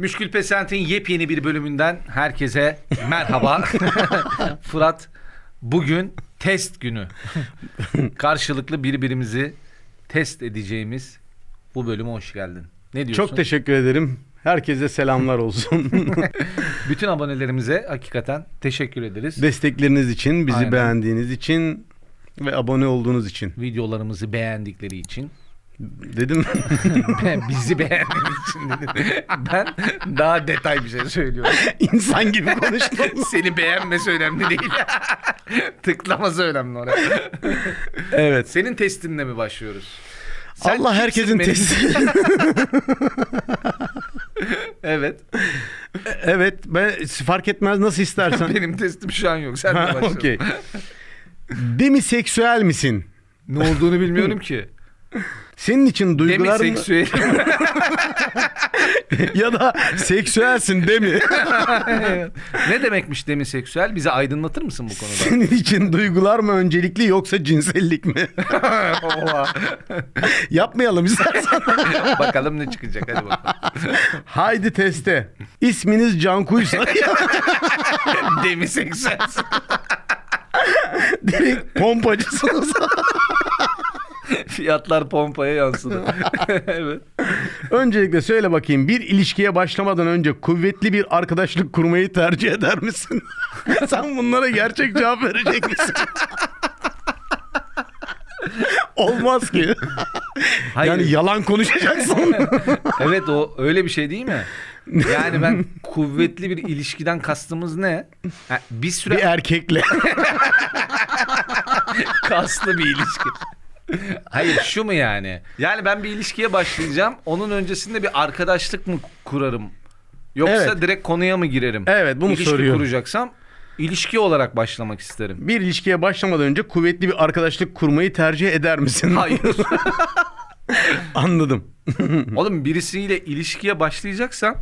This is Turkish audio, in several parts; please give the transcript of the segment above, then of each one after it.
Müşkül Pesent'in yepyeni bir bölümünden herkese merhaba. Fırat bugün test günü. Karşılıklı birbirimizi test edeceğimiz bu bölüme hoş geldin. Ne diyorsun? Çok teşekkür ederim. Herkese selamlar olsun. Bütün abonelerimize hakikaten teşekkür ederiz. Destekleriniz için, bizi Aynen. beğendiğiniz için ve abone olduğunuz için. Videolarımızı beğendikleri için. Dedim. Bizi beğendiğiniz için dedim. Ben daha detay bir şey söylüyorum. İnsan gibi konuştum. Seni beğenmesi önemli değil. Tıklaması önemli oraya. evet. Senin testinle mi başlıyoruz? Sen Allah kimsin herkesin benim- testi. Evet. evet. Ben fark etmez nasıl istersen. Benim testim şu an yok. Sen de Ha, başla. Okey. Demiseksüel misin? Ne olduğunu bilmiyorum ki. Senin için duygular mı? Demiseksüel. ya da seksüelsin değil mi? ne demekmiş demiseksüel? Bize aydınlatır mısın bu konuda? Senin için duygular mı öncelikli yoksa cinsellik mi? Yapmayalım istersen. bakalım ne çıkacak hadi bakalım. Haydi teste. İsminiz Cankuysa Demiseksüel. direkt pompacısınız. Fiyatlar pompaya yansıdı. evet. Öncelikle söyle bakayım bir ilişkiye başlamadan önce kuvvetli bir arkadaşlık kurmayı tercih eder misin? Sen bunlara gerçek cevap verecek misin? Olmaz ki. Hayır. Yani yalan konuşacaksın. Evet o öyle bir şey değil mi? Yani ben kuvvetli bir ilişkiden kastımız ne? Ha, bir süre bir erkekle. kaslı bir ilişki. Hayır şu mu yani? Yani ben bir ilişkiye başlayacağım. Onun öncesinde bir arkadaşlık mı kurarım? Yoksa Evet. direkt konuya mı girerim? Evet, bunu İlişki soruyorum. kuracaksam ilişki olarak başlamak isterim. Bir ilişkiye başlamadan önce kuvvetli bir arkadaşlık kurmayı tercih eder misin? Hayır. Anladım. Oğlum birisiyle ilişkiye başlayacaksam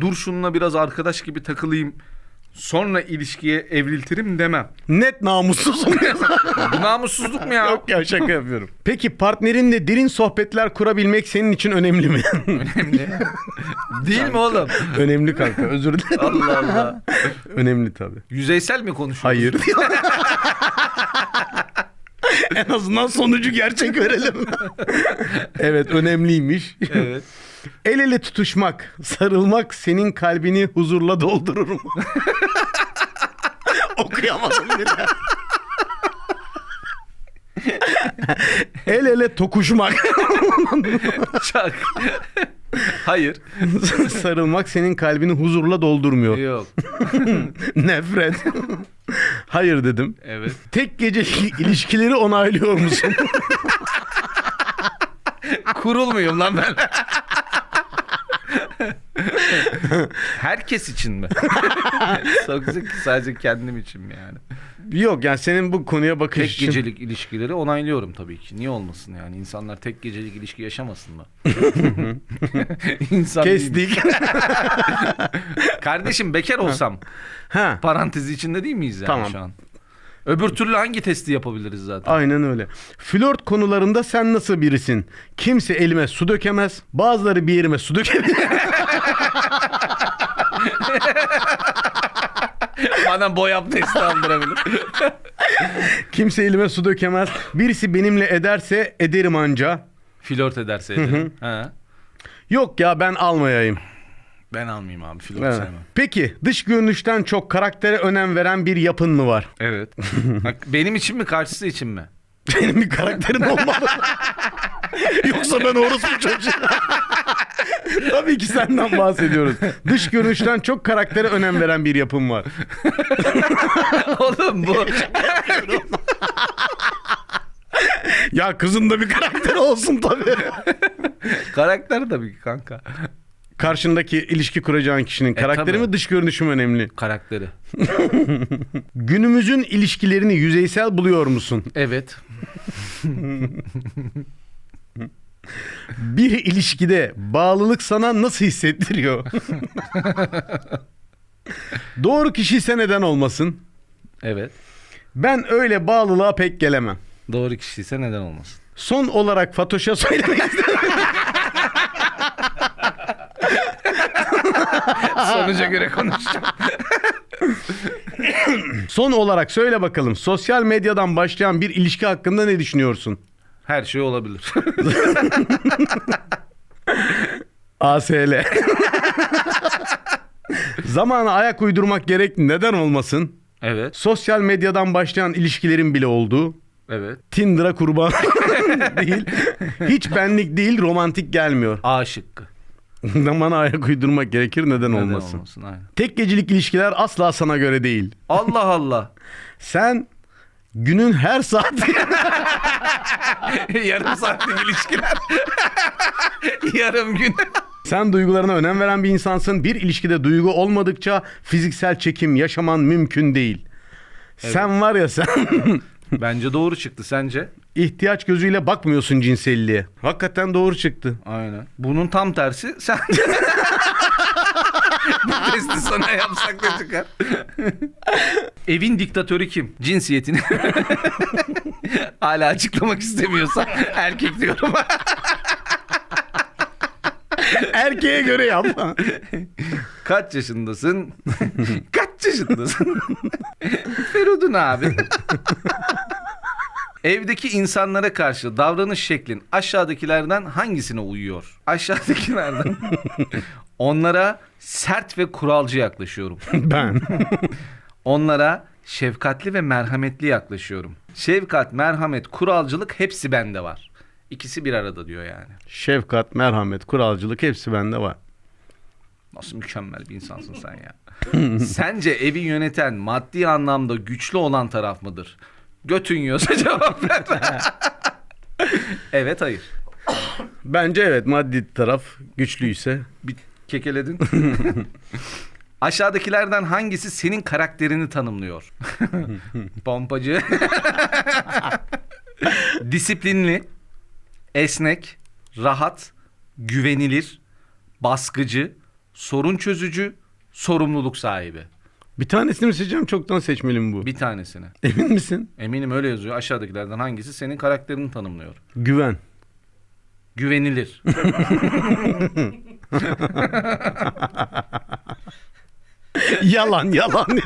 dur şununla biraz arkadaş gibi takılayım. Sonra ilişkiye evriltirim demem. Net namussuzum. Bu namussuzluk mu ya? Yok ya şaka yapıyorum. Peki partnerinle derin sohbetler kurabilmek senin için önemli mi? Önemli. Değil mi oğlum? önemli kanka özür dilerim. Allah Allah. önemli tabii. Yüzeysel mi konuşuyoruz? Hayır. en azından sonucu gerçek verelim. evet önemliymiş. Evet. El ele tutuşmak, sarılmak senin kalbini huzurla doldurur mu? Okuyamadım daha. El ele tokuşmak, Çak. Hayır. sarılmak senin kalbini huzurla doldurmuyor. Yok. Nefret. Hayır dedim. Evet. Tek gece ilişkileri onaylıyor musun? Kurulmuyum lan ben. Herkes için mi? Yoksa sadece kendim için mi yani? Yok yani senin bu konuya bakış Tek için- gecelik ilişkileri onaylıyorum tabii ki. Niye olmasın yani? İnsanlar tek gecelik ilişki yaşamasın mı? İnsan değil mi? kestik. Kardeşim bekar olsam ha. parantezi içinde değil miyiz yani Tamam. şu an? Öbür türlü hangi testi yapabiliriz zaten? Aynen öyle. Flört konularında sen nasıl birisin? Kimse elime su dökemez. Bazıları bir yerime su dökebilir. Bana boyap testi aldırabilir. Kimse elime su dökemez. Birisi benimle ederse ederim anca. Flört ederse ederim. Ha. Yok ya ben almayayım. Ben almayayım abi flört Evet. sevmem. Peki dış görünüşten çok karaktere önem veren bir yapın mı var? Evet. Bak, benim için mi karşısı için mi? Benim bir karakterim olmalı. Yoksa ben orospu çocuğu. Tabii ki senden bahsediyoruz. Dış görünüşten çok karaktere önem veren bir yapım var. Oğlum bu Ya kızın da bir karakteri olsun tabii. karakter tabii ki kanka. Karşındaki ilişki kuracağın kişinin karakteri tabii. mi dış görünüşü mü önemli? Karakteri. Günümüzün ilişkilerini yüzeysel buluyor musun? Evet. Bir ilişkide bağlılık sana nasıl hissettiriyor? Doğru kişi ise neden olmasın? Evet. Ben öyle bağlılığa pek gelemem. Doğru kişiyse neden olmasın? Son olarak Fatoş'a söylemek istedim. Sonuca göre konuşacağım. Son olarak söyle bakalım sosyal medyadan başlayan bir ilişki hakkında ne düşünüyorsun? Her şey olabilir. ASL. Zamana ayak uydurmak gerek neden olmasın? evet. Sosyal medyadan başlayan ilişkilerin bile olduğu. Evet. Tinder'a kurban değil. Hiç benlik değil romantik gelmiyor. A şıkkı. Zamana ayak uydurmak gerekir neden, Neden olmasın? olmasın? Aynen. Tek gecelik ilişkiler asla sana göre değil. Allah Allah. Sen günün her saati Yarım saatlik ilişkiler. Yarım gün. sen duygularına önem veren bir insansın. Bir ilişkide duygu olmadıkça fiziksel çekim yaşaman mümkün değil. Sen var ya sen Bence doğru çıktı sence? İhtiyaç gözüyle bakmıyorsun cinselliğe. Hakikaten doğru çıktı. Aynen. Bunun tam tersi sen. Bu testi sana yapsak da çıkar. Evin diktatörü kim? Cinsiyetini. Hala açıklamak istemiyorsa erkek diyorum. Erkeğe göre yap. Kaç yaşındasın? Kaç yaşındasın? Feridun abi. Evdeki insanlara karşı davranış şeklin aşağıdakilerden hangisine uyuyor? Aşağıdakilerden. Onlara sert ve kuralcı yaklaşıyorum. ben. Onlara şefkatli ve merhametli yaklaşıyorum. Şefkat, merhamet, kuralcılık hepsi bende var. İkisi bir arada diyor yani. Şefkat, merhamet, kuralcılık hepsi bende var. Nasıl mükemmel bir insansın sen ya. Sence evi yöneten maddi anlamda güçlü olan taraf mıdır? Götün yiyorsa cevap ver. evet hayır. Bence evet maddi taraf güçlüyse. Bir kekeledin. Aşağıdakilerden hangisi senin karakterini tanımlıyor? Pompacı. Disiplinli, esnek, rahat, güvenilir, baskıcı, sorun çözücü, sorumluluk sahibi. Bir tanesini mi seçeceğim çoktan seçmeliyim bu. Bir tanesini. Emin misin? Eminim öyle yazıyor. Aşağıdakilerden hangisi senin karakterini tanımlıyor? Güven. Güvenilir. yalan yalan.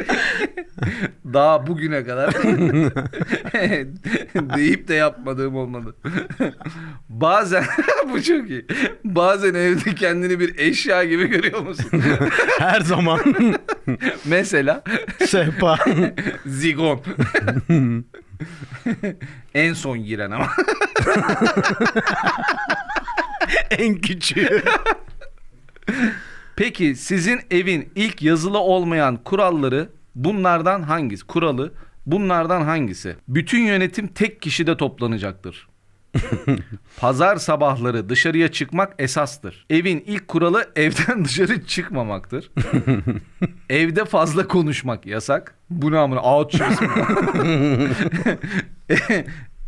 Daha bugüne kadar deyip de yapmadığım olmadı. Bazen bu çok iyi. Bazen evde kendini bir eşya gibi görüyor musun? Her zaman Mesela sehpa. zigon. en son giren ama. en küçüğü. Peki sizin evin ilk yazılı olmayan kuralları bunlardan hangisi? Kuralı bunlardan hangisi? Bütün yönetim tek kişide toplanacaktır. Pazar sabahları dışarıya çıkmak esastır. Evin ilk kuralı evden dışarı çıkmamaktır. Evde fazla konuşmak yasak. Bu ne amına? Çivisin.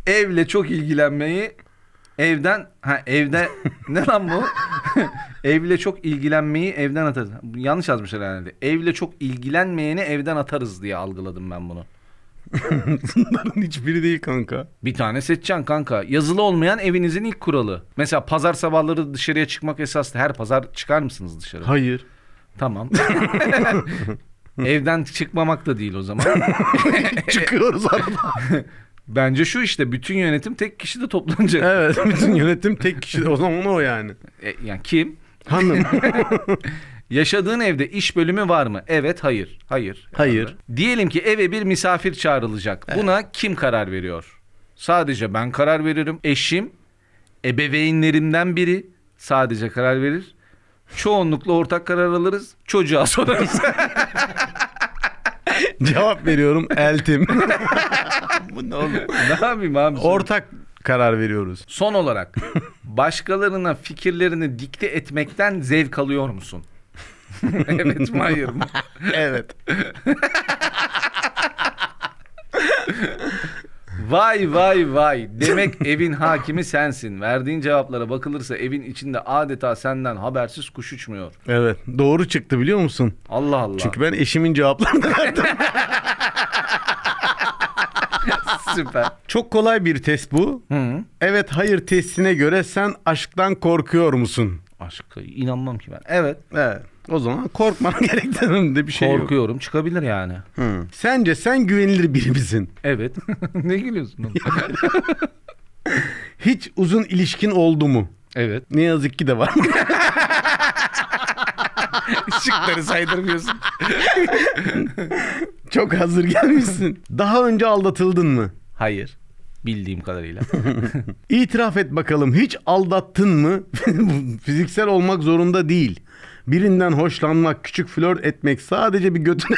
Evle çok ilgilenmeyi evden ha evde ne lan bu? Evle çok ilgilenmeyi evden atarız. Yanlış yazmışlar herhalde. Evle çok ilgilenmeyeni evden atarız diye algıladım ben bunu. Bunların hiçbiri değil kanka. Bir tane seçeceksin kanka. Yazılı olmayan evinizin ilk kuralı. Mesela pazar sabahları dışarıya çıkmak esastı. Her pazar çıkar mısınız dışarı? Hayır. Tamam. Evden çıkmamak da değil o zaman. Çıkıyoruz arada. Bence şu işte bütün yönetim tek kişide toplanacak. evet bütün yönetim tek kişi. O zaman o yani. E, yani kim? Hanım. Yaşadığın evde iş bölümü var mı? Evet, hayır. Hayır. Hayır. Diyelim ki eve bir misafir çağrılacak. Buna kim karar veriyor? Sadece ben karar veririm. Eşim, ebeveynlerimden biri sadece karar verir. Çoğunlukla ortak karar alırız. Çocuğa sorarız. Cevap veriyorum eltim. Bu ne oğlum? ne yapayım abi? Ortak karar veriyoruz. Son olarak başkalarına fikirlerini dikte etmekten zevk alıyor musun? evet mi hayır mı? Evet. Vay vay vay. Demek evin hakimi sensin. Verdiğin cevaplara bakılırsa evin içinde adeta senden habersiz kuş uçmuyor. Evet. Doğru çıktı biliyor musun? Allah Allah. Çünkü ben eşimin cevaplarını verdim. Süper. Çok kolay bir test bu. Hı. Evet hayır testine göre sen aşktan korkuyor musun? Aşka inanmam ki ben. Evet. Evet. O zaman korkman gerektiğinde de bir şey yok. korkuyorum. Çıkabilir yani. Hı. Sence sen güvenilir biri misin? Evet. ne gülüyorsun? oğlum? Hiç uzun ilişkin oldu mu? evet. Ne yazık ki de var. Şıkları saydırmıyorsun. Çok hazır gelmişsin. Daha önce aldatıldın mı? Hayır. Bildiğim kadarıyla. İtiraf et bakalım hiç aldattın mı? Fiziksel olmak zorunda değil. Birinden hoşlanmak, küçük flört etmek sadece bir götüne...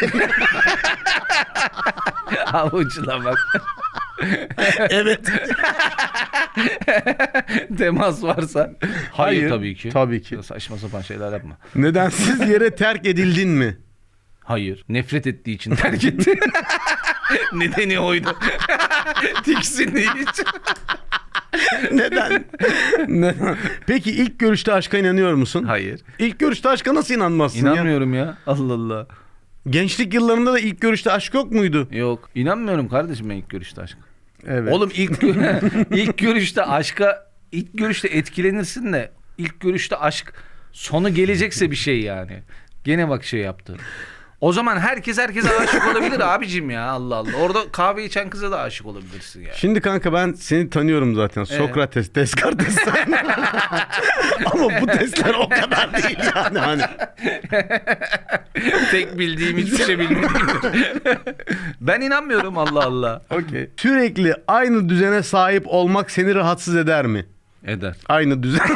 Avucuna bak. evet. Temas varsa. Hayır, tabii ki. Tabii ki. Saçma sapan şeyler yapma. Nedensiz yere terk edildin mi? Hayır. Nefret ettiği için terk etti. Nedeni oydu. Tiksindiği için. Neden? Neden? Peki ilk görüşte aşka inanıyor musun? Hayır. İlk görüşte aşka nasıl inanmazsın ya? İnanmıyorum ya. Allah Allah. Gençlik yıllarında da ilk görüşte aşk yok muydu? Yok. İnanmıyorum kardeşim ben ilk görüşte aşk. Evet. Oğlum ilk gö- ilk görüşte aşka ilk görüşte etkilenirsin de ilk görüşte aşk sonu gelecekse bir şey yani. Gene bak şey yaptı. O zaman herkes herkese aşık olabilir abicim ya Allah Allah. Orada kahve içen kıza da aşık olabilirsin ya. Şimdi kanka ben seni tanıyorum zaten. Sokrates, Descartes. Ama bu testler o kadar değil yani. Hani. Tek bildiğim hiçbir şey bilmediğim. ben inanmıyorum Allah Allah. Okey. Sürekli aynı düzene sahip olmak seni rahatsız eder mi? Eder. Aynı düzen.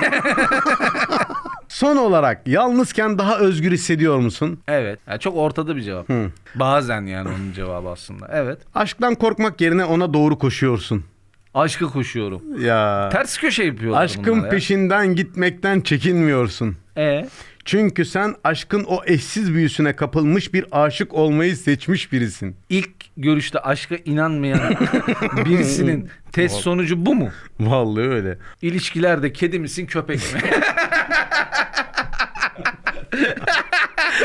Son olarak yalnızken daha özgür hissediyor musun? Evet. Yani çok ortada bir cevap. Hı. Bazen yani onun cevabı aslında. Evet. Aşktan korkmak yerine ona doğru koşuyorsun. Aşka koşuyorum. Ya. Ters köşe yapıyorlar Aşkın bunlar ya. peşinden gitmekten çekinmiyorsun. E Çünkü sen aşkın o eşsiz büyüsüne kapılmış bir aşık olmayı seçmiş birisin. ilk görüşte aşka inanmayan birisinin test sonucu bu mu? Vallahi öyle. İlişkilerde kedi misin köpek mi?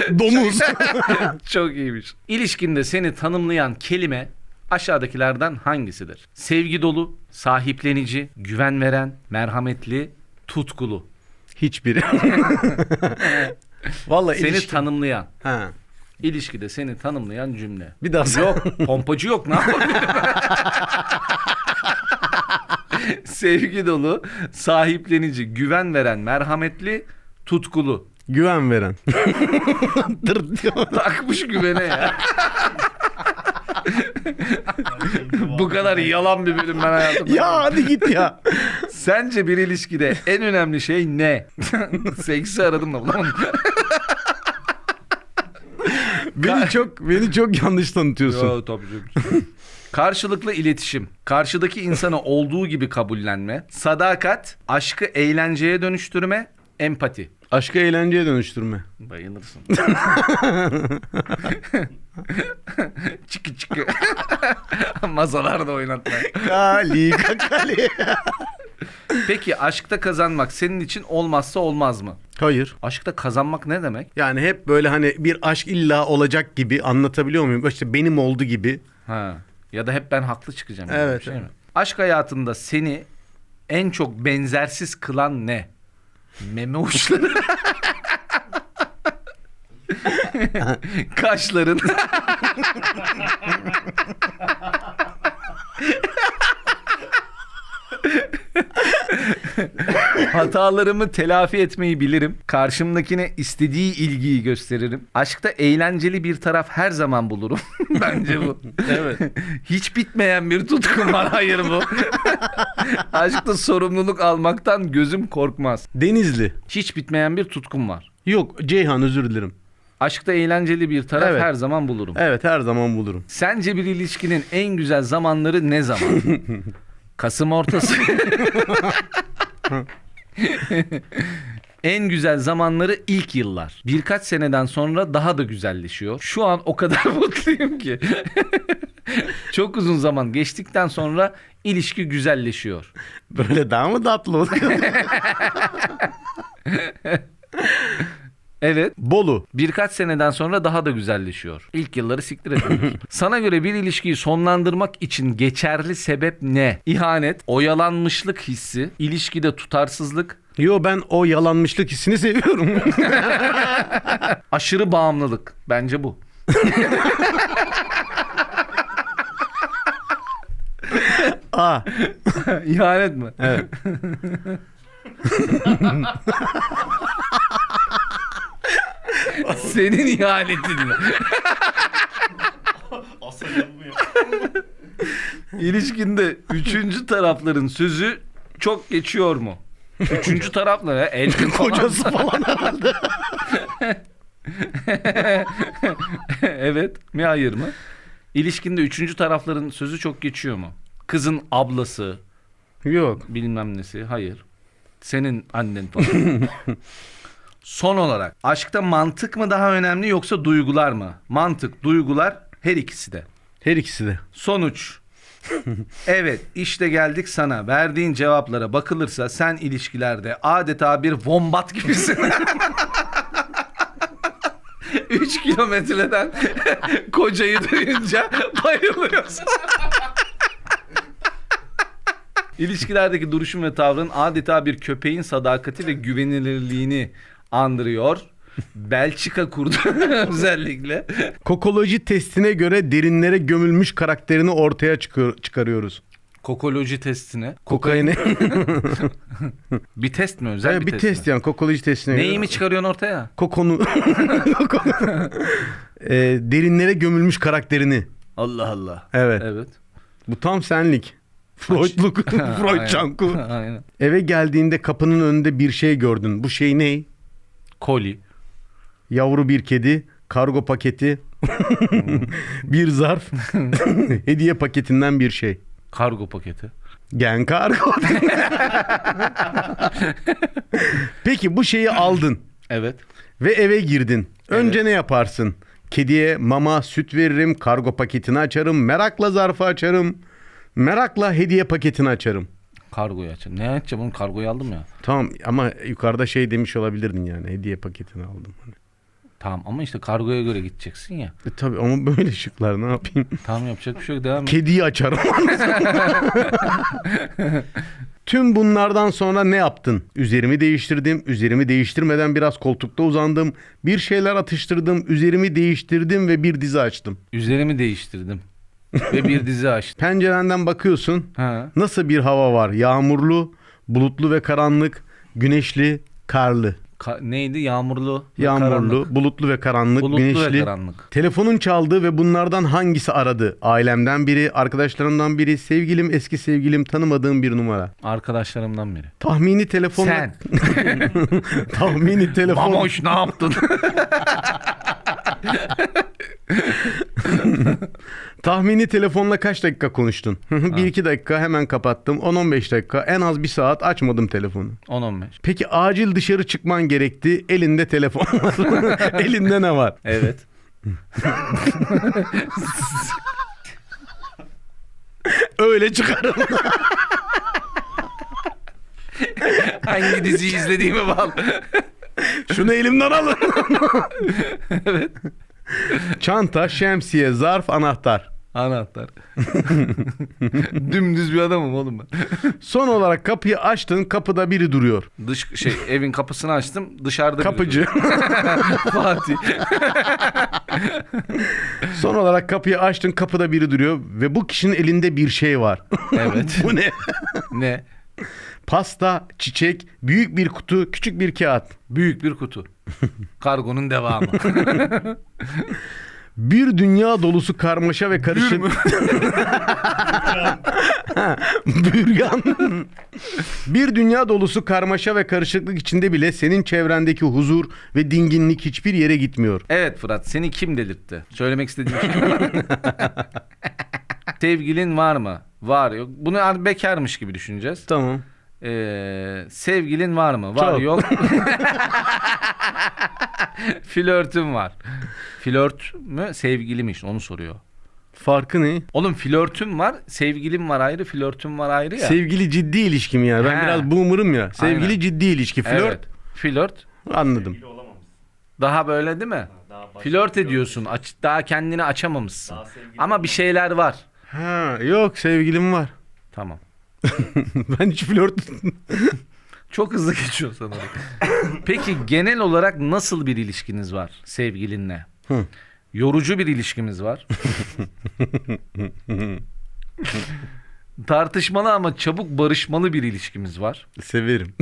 Domuz. Çok iyiymiş. İlişkinde seni tanımlayan kelime aşağıdakilerden hangisidir? Sevgi dolu, sahiplenici, güven veren, merhametli, tutkulu. Hiçbiri. Vallahi Seni ilişki- tanımlayan. Ha. İlişkide seni tanımlayan cümle. Bir daha Yok, pompacı yok. Ne yapabilirim? Sevgi dolu, sahiplenici, güven veren, merhametli, tutkulu. Güven veren. Takmış güvene ya. Bu kadar yalan bir bölüm ben hayatımda. ya hadi git ya. Sence bir ilişkide en önemli şey ne? Seksi aradım da bulamadım. Beni çok beni çok yanlış tanıtıyorsun. Yo, tabii canım. Karşılıklı iletişim, karşıdaki insanı olduğu gibi kabullenme, sadakat, aşkı eğlenceye dönüştürme, empati. Aşkı eğlenceye dönüştürme. Bayılırsın. çıkı çıkı. Masalarda oynatma. Kali kakali. Peki aşkta kazanmak senin için olmazsa olmaz mı? Hayır. Aşkta kazanmak ne demek? Yani hep böyle hani bir aşk illa olacak gibi anlatabiliyor muyum? İşte benim oldu gibi. Ha. Ya da hep ben haklı çıkacağım. Evet, şey evet. mi? Aşk hayatında seni en çok benzersiz kılan ne? Meme uçları. Kaşların. Hatalarımı telafi etmeyi bilirim. Karşımdakine istediği ilgiyi gösteririm. Aşkta eğlenceli bir taraf her zaman bulurum. Bence bu. Evet. Hiç bitmeyen bir tutkum var. Hayır bu. Aşkta sorumluluk almaktan gözüm korkmaz. Denizli. Hiç bitmeyen bir tutkum var. Yok Ceyhan özür dilerim. Aşkta eğlenceli bir taraf Evet. her zaman bulurum. Evet her zaman bulurum. Sence bir ilişkinin en güzel zamanları ne zaman? Kasım ortası. en güzel zamanları ilk yıllar. Birkaç seneden sonra daha da güzelleşiyor. Şu an o kadar mutluyum ki. Çok uzun zaman geçtikten sonra ilişki güzelleşiyor. Böyle daha mı tatlı oluyor? Evet. Bolu. Birkaç seneden sonra daha da güzelleşiyor. İlk yılları siktir ediyoruz. Sana göre bir ilişkiyi sonlandırmak için geçerli sebep ne? İhanet, oyalanmışlık hissi, ilişkide tutarsızlık, Yo ben o yalanmışlık hissini seviyorum. Aşırı bağımlılık. Bence bu. A. İhanet mi? Evet. Senin ihanetin mi? Asıl yapmıyor. İlişkinde üçüncü tarafların sözü çok geçiyor mu? Üçüncü tarafla ya Elçin falan. Kocası falan herhalde. evet mi hayır mı? İlişkinde üçüncü tarafların sözü çok geçiyor mu? Kızın ablası Yok. bilmem nesi hayır. Senin annen falan. Son olarak aşkta mantık mı daha önemli yoksa duygular mı? Mantık, duygular her ikisi de. Her ikisi de. Sonuç. evet işte geldik sana. Verdiğin cevaplara bakılırsa sen ilişkilerde adeta bir vombat gibisin. 3 kilometreden kocayı duyunca bayılıyorsun. İlişkilerdeki duruşun ve tavrın adeta bir köpeğin sadakati ve güvenilirliğini andırıyor. Belçika kurdu özellikle. Kokoloji testine göre derinlere gömülmüş karakterini ortaya çıkıyor, çıkarıyoruz. Kokoloji testine. Kokaini. Bir test mi özel bir, bir test, test mi? yani kokoloji testine Neyi göre. mi çıkarıyorsun ortaya? Kokonu. Ee, derinlere gömülmüş karakterini. Allah Allah. Evet. Evet. Bu tam senlik. Freudluk. Freud çanku. Eve geldiğinde kapının önünde bir şey gördün. Bu şey ne? Koli. Yavru bir kedi, kargo paketi, bir zarf, hediye paketinden bir şey. Kargo paketi. Gen kargo. Peki bu şeyi aldın Evet. ve eve girdin. Önce ne yaparsın? Kediye mama, süt veririm, kargo paketini açarım, merakla zarfı açarım, merakla hediye paketini açarım. Kargoyu açacağım. Ne açacağım oğlum? Kargoyu aldım ya. Tamam ama yukarıda şey demiş olabilirdin yani hediye paketini aldım. Hani. Tamam ama işte kargoya göre gideceksin ya. E tabii ama böyle şıklar ne yapayım? Tamam yapacak bir şey yok. Devam et. Kediyi açarım. Tüm bunlardan sonra ne yaptın? Üzerimi değiştirdim. Üzerimi değiştirmeden biraz koltukta uzandım. Bir şeyler atıştırdım. Üzerimi değiştirdim ve bir dizi açtım. Üzerimi değiştirdim. Ve bir dizi açtım. Pencerenden bakıyorsun. Ha. Nasıl bir hava var? Yağmurlu, bulutlu ve karanlık, güneşli, karlı. Ka- neydi? Yağmurlu. ve Yağmurlu, karanlık. bulutlu ve karanlık, Bulutlu ve güneşli. karanlık. Telefonun çaldı ve bunlardan hangisi aradı? Ailemden biri, arkadaşlarımdan biri, sevgilim, eski sevgilim, tanımadığım bir numara. Arkadaşlarımdan biri. Tahmini telefonla Sen. tahmini telefon Mamoş ne yaptın? tahmini telefonla kaç dakika konuştun? 1-2 dakika hemen kapattım. 10-15 dakika en az bir saat açmadım telefonu. 10-15. Peki acil dışarı çıkman gerekti. Elinde telefon var. Elinde ne var? Evet. Öyle çıkarım. Hangi diziyi izlediğime bağlı. Şunu elimden alın. evet. Çanta, şemsiye, zarf, anahtar. Anahtar. Dümdüz bir adamım oğlum ben. Son olarak kapıyı açtın. Kapıda biri duruyor. Dış şey evin kapısını açtım. Dışarıda biri Kapıcı. duruyor. Fatih. Son olarak kapıyı açtın. Kapıda biri duruyor ve bu kişinin elinde bir şey var. Evet. bu ne? ne? Pasta, çiçek, büyük bir kutu, küçük bir kağıt. Büyük bir kutu. Kargonun devamı. Bir dünya dolusu karmaşa ve karışık. Bürgan. bir dünya dolusu karmaşa ve karışıklık içinde bile senin çevrendeki huzur ve dinginlik hiçbir yere gitmiyor. evet Fırat seni kim delirtti? Söylemek istediğin şey? Sevgilin var mı? Var yok. Bunu bekarmış gibi düşüneceğiz. Tamam. Ee, sevgilin var mı? Var Çok. yok. Flörtüm var. Flört mü sevgilimiş onu soruyor. Farkı ne? Oğlum flörtüm var, sevgilim var ayrı, flörtüm var ayrı ya. Sevgili ciddi ilişki mi yani? Ben He. biraz boomer'ım ya. Sevgili Aynen. ciddi ilişki. Flört. Evet. Flört. Anladım. Sevgili olamamışsın. Daha böyle değil mi? Daha başka Flört bir şey ediyorsun. Aç, daha kendini açamamışsın. Daha sevgili Ama bir şeyler var. Ha, yok sevgilim var. Tamam. ben hiç flört Çok hızlı geçiyor sanırım. Peki genel olarak nasıl bir ilişkiniz var sevgilinle? Hı. Yorucu bir ilişkimiz var. Tartışmalı ama çabuk barışmalı bir ilişkimiz var. Severim.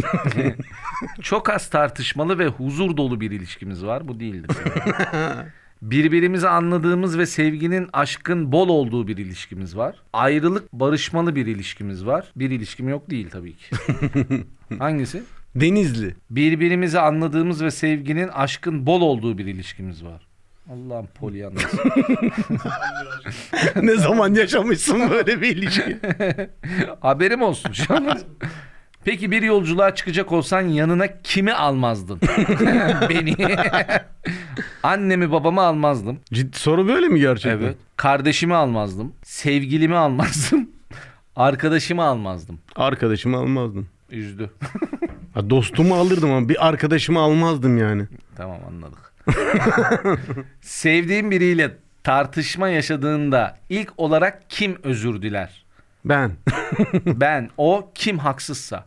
Çok az tartışmalı ve huzur dolu bir ilişkimiz var. Bu değildir. Birbirimizi anladığımız ve sevginin, aşkın bol olduğu bir ilişkimiz var. Ayrılık, barışmalı bir ilişkimiz var. Bir ilişkim yok değil tabii ki. Hangisi? Denizli. Birbirimizi anladığımız ve sevginin, aşkın bol olduğu bir ilişkimiz var. Allah'ım polyanlası. ne zaman yaşamışsın böyle bir ilişki? Haberim olsun şu an. Peki bir yolculuğa çıkacak olsan yanına kimi almazdın? Beni. Annemi babamı almazdım. Ciddi soru böyle mi gerçekten? Evet. Kardeşimi almazdım. Sevgilimi almazdım. Arkadaşımı almazdım. Arkadaşımı almazdım. Üzdü. Ha, dostumu alırdım ama bir arkadaşımı almazdım yani. tamam anladık. Sevdiğin biriyle tartışma yaşadığında ilk olarak kim özür diler? Ben. Ben, o kim haksızsa.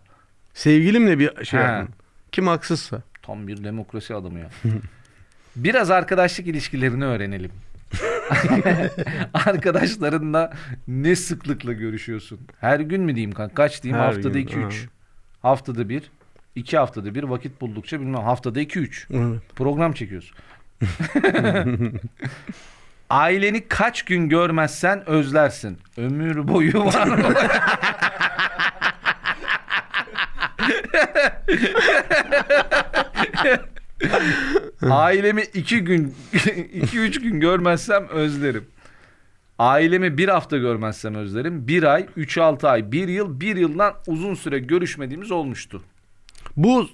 Sevgilimle bir şey yaptım. Kim haksızsa. Tam bir demokrasi adamı ya. Biraz arkadaşlık ilişkilerini öğrenelim. Arkadaşlarınla ne sıklıkla görüşüyorsun? Her gün mü diyeyim kanka? Kaç diyeyim? Her haftada gün, 2 ha. 3. Haftada bir. iki haftada bir vakit buldukça bilmem haftada 2 3. Evet. Program çekiyorsun. Aileni kaç gün görmezsen özlersin. Ömür boyu var mı? Ailemi iki gün, iki üç gün görmezsem özlerim. Ailemi bir hafta görmezsem özlerim. Bir ay, üç altı ay, bir yıl, bir yıldan uzun süre görüşmediğimiz olmuştu. Bu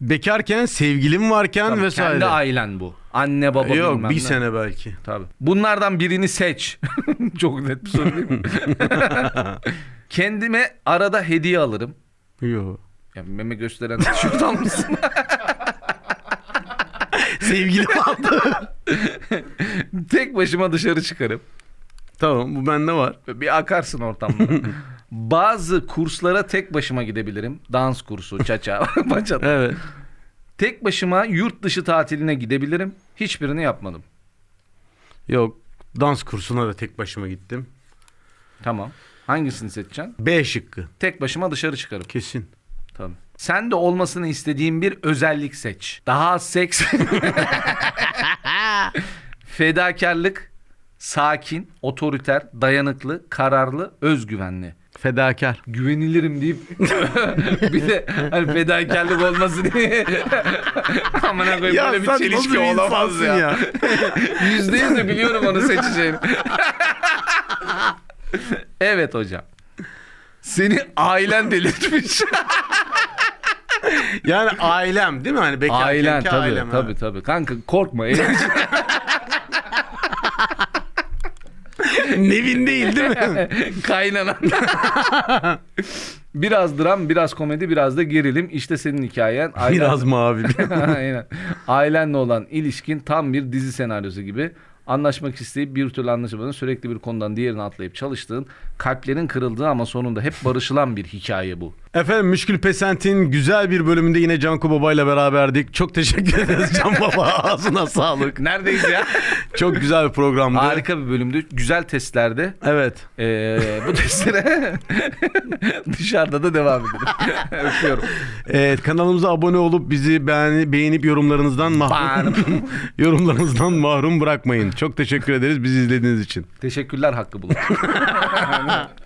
bekarken, sevgilim varken Tabii vesaire. Kendi ailen bu. Anne baba Yok bilmem bir ne. sene belki. Tabii. Bunlardan birini seç. Çok net bir soru değil mi? Kendime arada hediye alırım. Yok. Ya meme gösteren tişört almışsın. Sevgilim aldı. Tek başıma dışarı çıkarım. tamam bu bende var. Bir akarsın ortamda. Bazı kurslara tek başıma gidebilirim. Dans kursu, çaça, bachata. Evet. Tek başıma yurt dışı tatiline gidebilirim. Hiçbirini yapmadım. Yok. Dans kursuna da tek başıma gittim. Tamam. Hangisini seçeceksin? B şıkkı. Tek başıma dışarı çıkarım. Kesin. Tabii. Sen de olmasını istediğin bir özellik seç. Daha az seks. Fedakarlık, sakin, otoriter, dayanıklı, kararlı, özgüvenli. Fedakar. Güvenilirim deyip bir de hani fedakarlık olması diye. Amına koyayım böyle bir çelişki olamaz ya. Yüzde yüz de biliyorum onu seçeceğini. evet hocam. Seni ailen delirtmiş. Yani ailem değil mi? Hani bekarken Ailen tabii ailem. tabii evet. tabii. Kanka korkma. eğlence. Nevin değil değil mi? Kaynanan. biraz dram, biraz komedi, biraz da gerilim. İşte senin hikayen. Ailen- Biraz mavi. Aynen. Ailenle olan ilişkin tam bir dizi senaryosu gibi. Anlaşmak isteyip bir türlü anlaşamadığın, sürekli bir konudan diğerine atlayıp çalıştığın, kalplerin kırıldığı ama sonunda hep barışılan bir hikaye bu. Efendim Müşkül Pesent'in güzel bir bölümünde yine Canku Baba ile beraberdik. Çok teşekkür ederiz Can Baba. Ağzına sağlık. Neredeyiz ya? Çok güzel bir programdı. Harika bir bölümdü. Güzel testlerde. Evet. Ee, bu testlere dışarıda da devam edelim. Öpüyorum. Evet kanalımıza abone olup bizi beğeni, beğenip yorumlarınızdan mahrum yorumlarınızdan mahrum bırakmayın. Çok teşekkür ederiz bizi izlediğiniz için. Teşekkürler Hakkı Bulut.